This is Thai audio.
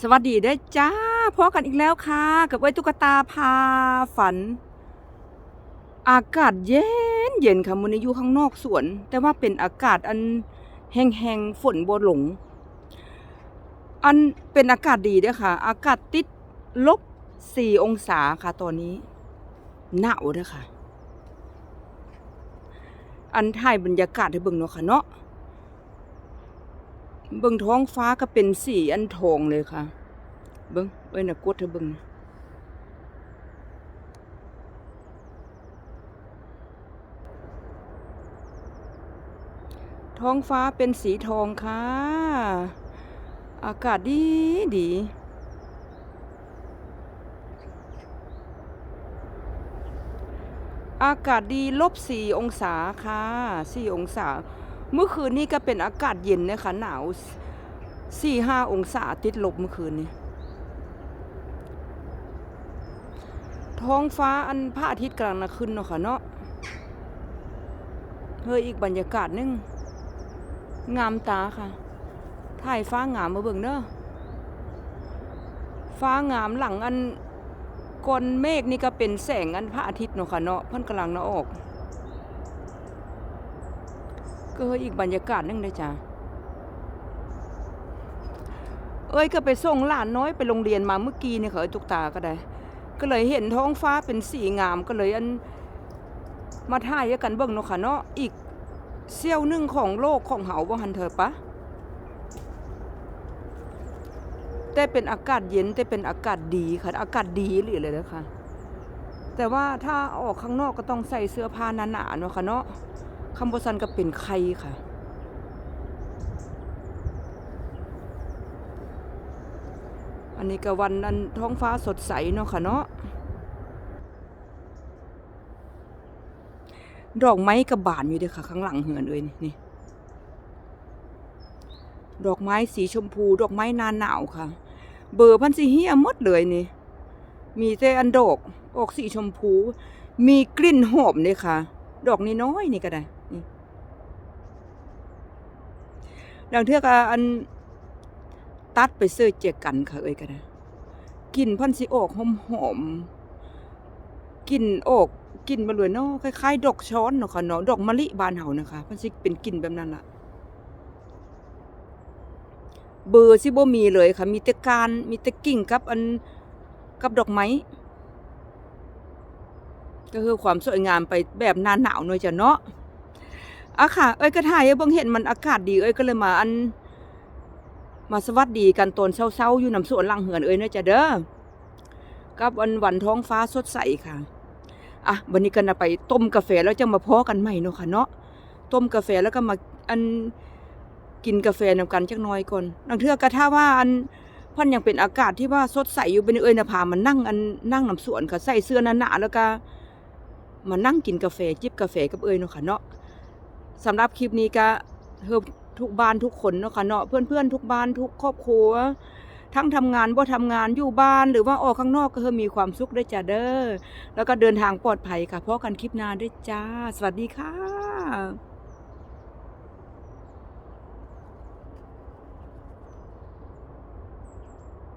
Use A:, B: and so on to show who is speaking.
A: สวัสดีเด้จ้าพบกันอีกแล้วค่ะ กับไว้ตุ๊กตาพาฝัน อากาศเย็นเย็นค่ะมื้อนี้อยู่ข้างนอกสวน แต่ว่าเป็นอากาศอันแห้งๆฝนบ่หลง อันเป็นอากาศดีเด้อค่ะ อากาศติดลบสี่องศาค่ะตอนนี้หนาวเด้อค่ะ อันถ่ายบรรยากาศให้เบิ่งเนาะค่ะเนาะ เบิ่งท้องฟ้าก็เป็นสีอันทองเลยค่ะ เบิ่งเอ้ยน่ะกดให้เบิ่งท้องฟ้าเป็นสีทองค่ะ อากาศดีดีอากาศดีลบสี่องศาค่ะสี่องศา เมื่อคืนนี้ก็เป็นอากาศเย็นนะคะหนาวสี่ห้าองศาติดลบเมื่อคืนนี้ ท้องฟ้าอันพระอาทิตย์กำลังจะขึ้นเนาะค่ะเนาะเฮ้ยอีกบรรยากาศนึง งามตาค่ะถ่ายฟ้างามมาเบิ่งเนาะฟ้างามหลังอันก้อนเมฆนี่ก็เป็นแสงอันพระอาทิตย์เนาะค่ะเนาะเพิ่นกำลังเนาะออก ก็เฮ้ยอีกบรรยากาศนึงเลยจ้ะเอ้ยก็ไปส่งหลานน้อยไปโรงเรียนมาเมื่อกี้เนี่ยเขาไอ้ตุกตาก็ได้ ก็เลยเห็นท้องฟ้าเป็นสีงามก็เลยอันมาถ่ายกันเบิ่งเนาะค่ะเนาะอีกเสี้ยวนึ่งของโลกของเฮาบ่หันเถอปะแต่เป็นอากาศเย็นแต่เป็นอากาศดีค่ะอากาศดีเลยเลยนะคะแต่ว่าถ้าออกข้างนอกก็ต้องใส่เสื้อผ้าหนาๆเนาะค่ะเนาะ คำโบซันก็เป็นไข่ค่ะ อันนี้ก็วันนั้นท้องฟ้าสดใสเนาะค่ะเนาะ ดอกไม้กระบานอยู่เด้อค่ะ ข้างหลังเหือนเอ้ยนี่ ดอกไม้สีชมพู ดอกไม้นานหนาวค่ะ เบอร์พันสีเฮียมดเลยนี่ มีแต่อันดอกออกสีชมพู มีกลิ่นหอมเลยค่ะ ดอกนี้น้อยนี่ก็ได้นี่ดังเทือกอันตัดไปเสื้อเจกันค่ะเอ้ยก็ได้กลิ่นพันสิออกหอมหอมกลิ่นออกกลิ่นมาเลยเนาะคล้ายๆดอกช้อนเนาะค่ะเนาะดอกมะลิบานเฮานะคะพันสิเป็นกลิ่นแบบนั้นล่ะเบอร์สิบ่มีเลยค่ะ มีแต่การมีแต่กิ่งกับอันกับดอกไม้ ก็คือความสวยงามไปแบบหน้าหนาวหน่อยจ้ะเนาะอะค่ะ เอ้ยก็ถ่ายให้เบิ่งเห็นมันอากาศดีเอ้ยก็เลยมาอัน มาสวัสดีกันตอนเช้าๆอยู่น้ำสวนหลังเหือนเอ้ยเนาะจ้ะเด้อกับวันวันท้องฟ้าสดใสค่ะอะวันนี้กันนะไปต้มกาแฟแล้วจะมาพอกันใหม่เนาะค่ะเนาะต้มกาแฟแล้วก็มาอันกินกาแฟนำกันจักน่อยก่อนบางเทื่อก็ถ้าว่าอันพันยังเป็นอากาศที่ว่าสดใสอยู่เป็นเอ้ยนะพามันนั่งอันนั่งน้ำสวนค่ะใส่เสื้อหนาๆแล้วก็ มานั่งกินกาแฟจิบกาแฟกับเอ้ยเนาะค่ะเนาะสำหรับคลิปนี้ก็เฮือทุกบ้านทุกคนเนาะค่ะเนาะเพื่อนๆทุกบ้านทุกครอบครัว ทั้งทำงานบ่ทำงานอยู่บ้านหรือว่าออกข้างนอกก็เฮือมีความสุขได้จ้าเด้อแล้วก็เดินทางปลอดภัยค่ะพบกันคลิปหน้าด้วยจ้า สวัสดีค่ะ